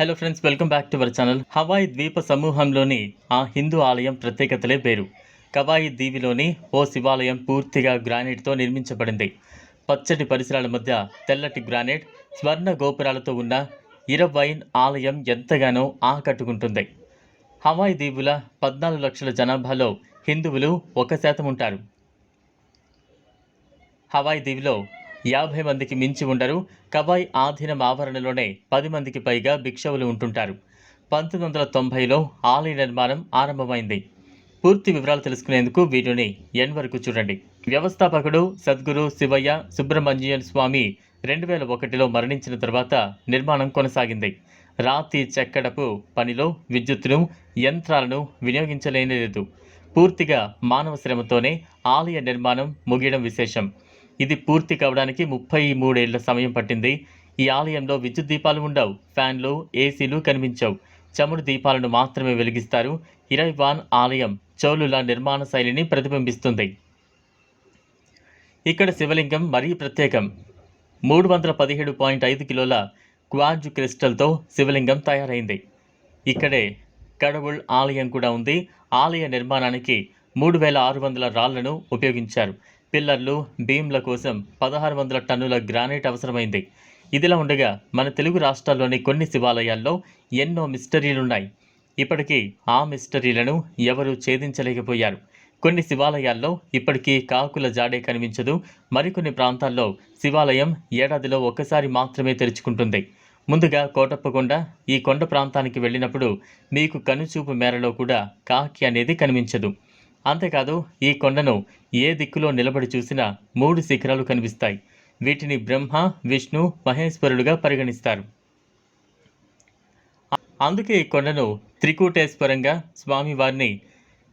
Hello friends welcome back to our channel Hawaii ద్వీప సమూహంలోని ఆ హిందూ ఆలయం ప్రత్యేకతలే వేరు కవాయి దీవిలోని ఓ శివాలయం పూర్తిగా గ్రానైట్తో నిర్మించబడింది. పచ్చటి పరిసరాల మధ్య తెల్లటి గ్రానైట్ స్వర్ణ గోపురాలతో ఉన్న ఇరవైన్ ఆలయం ఎంతగానో ఆకట్టుకుంటుంది. హవాయి దీవుల పద్నాలుగు లక్షల జనాభాలో హిందువులు ఒక శాతం ఉంటారు. హవాయి దీవిలో యాభై మందికి మించి ఉండరు. కవాయ్ ఆధీనం ఆవరణలోనే పది మందికి పైగా భిక్షవులు ఉంటుంటారు. పంతొమ్మిది వందల తొంభైలో ఆలయ నిర్మాణం ఆరంభమైంది. పూర్తి వివరాలు తెలుసుకునేందుకు వీడియోని ఎన్ వరకు చూడండి. వ్యవస్థాపకుడు సద్గురు శివయ్య సుబ్రహ్మణ్యన్ స్వామి రెండు వేల ఒకటిలో మరణించిన తర్వాత నిర్మాణం కొనసాగింది. రాతి చెక్కడపు పనిలో విద్యుత్తును యంత్రాలను వినియోగించలేనిలేదు పూర్తిగా మానవ శ్రమతోనే ఆలయ నిర్మాణం ముగియడం విశేషం. ఇది పూర్తి కావడానికి ముప్పై మూడేళ్ళ సమయం పట్టింది. ఈ ఆలయంలో విద్యుత్ దీపాలు ఉండవు. ఫ్యాన్లు ఏసీలు కనిపించవు. చమురు దీపాలను మాత్రమే వెలిగిస్తారు. ఇరైవాన్ ఆలయం చౌలుల నిర్మాణ శైలిని ప్రతిబింబిస్తుంది. ఇక్కడ శివలింగం మరీ ప్రత్యేకం. మూడు వందల పదిహేడు పాయింట్ ఐదు కిలోల క్వార్జ్ క్రిస్టల్తో శివలింగం తయారైంది. ఇక్కడే కడవుల్ ఆలయం కూడా ఉంది. ఆలయ నిర్మాణానికి మూడు వేల ఆరు వందల రాళ్ళను ఉపయోగించారు. పిల్లర్లు బీమ్ల కోసం పదహారు వందల టన్నుల గ్రానైట్ అవసరమైంది. ఇదిలా ఉండగా మన తెలుగు రాష్ట్రాల్లోని కొన్ని శివాలయాల్లో ఎన్నో మిస్టరీలున్నాయి. ఇప్పటికీ ఆ మిస్టరీలను ఎవరూ ఛేదించలేకపోయారు. కొన్ని శివాలయాల్లో ఇప్పటికీ కాకుల జాడే కనిపించదు. మరికొన్ని ప్రాంతాల్లో శివాలయం ఏడాదిలో ఒక్కసారి మాత్రమే తెరుచుకుంటుంది. ముందుగా కోటప్పకొండ ఈ కొండ ప్రాంతానికి వెళ్ళినప్పుడు మీకు కనుచూపు మేరలో కూడా కాకి అనేది కనిపించదు. అంతేకాదు ఈ కొండను ఏ దిక్కులో నిలబడి చూసినా మూడు శిఖరాలు కనిపిస్తాయి. వీటిని బ్రహ్మ విష్ణు మహేశ్వరులుగా పరిగణిస్తారు. అందుకే ఈ కొండను త్రికూటేశ్వరంగా స్వామివారిని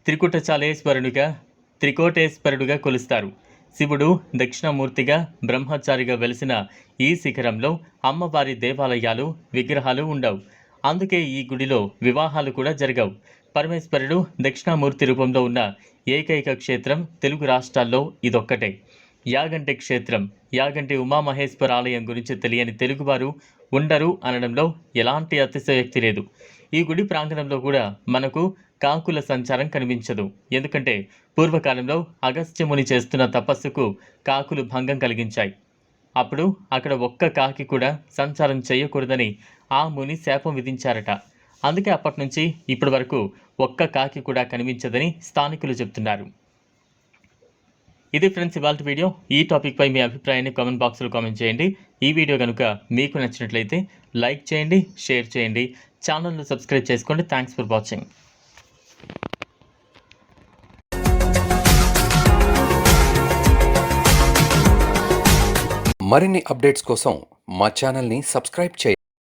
త్రికూటచాలేశ్వరునిగా త్రికోటేశ్వరుడుగా కొలుస్తారు. శివుడు దక్షిణమూర్తిగా బ్రహ్మచారిగా వెలిసిన ఈ శిఖరంలో అమ్మవారి దేవాలయాలు విగ్రహాలు ఉండవు. అందుకే ఈ గుడిలో వివాహాలు కూడా జరగవు. పరమేశ్వరుడు దక్షిణామూర్తి రూపంలో ఉన్న ఏకైక క్షేత్రం తెలుగు రాష్ట్రాల్లో ఇదొక్కటే. యాగంటి క్షేత్రం యాగంటి ఉమామహేశ్వర ఆలయం గురించి తెలియని తెలుగువారు ఉండరు అనడంలో ఎలాంటి అతిశయోక్తి లేదు. ఈ గుడి ప్రాంగణంలో కూడా మనకు కాకుల సంచారం కనిపించదు. ఎందుకంటే పూర్వకాలంలో అగస్త్యముని చేస్తున్న తపస్సుకు కాకులు భంగం కలిగించాయి. అప్పుడు అక్కడ ఒక్క కాకి కూడా సంచారం చేయకూడదని ఆ ముని శాపం విధించారట. అందుకే అప్పటి నుంచి ఇప్పటి వరకు ఒక్క కాకి కూడా కనిపించదని స్థానికులు చెప్తున్నారు. ఇది ఫ్రెండ్స్ ఇవాళ వీడియో. ఈ టాపిక్పై మీ అభిప్రాయాన్ని కామెంట్ బాక్స్లో కామెంట్ చేయండి. ఈ వీడియో కనుక మీకు నచ్చినట్లయితే లైక్ చేయండి షేర్ చేయండి ఛానల్ను సబ్స్క్రైబ్ చేసుకోండి. థ్యాంక్స్ ఫర్ వాచింగ్ మరిన్ని అప్డేట్స్ కోసం మా ఛానల్ని సబ్స్క్రైబ్ చేయండి.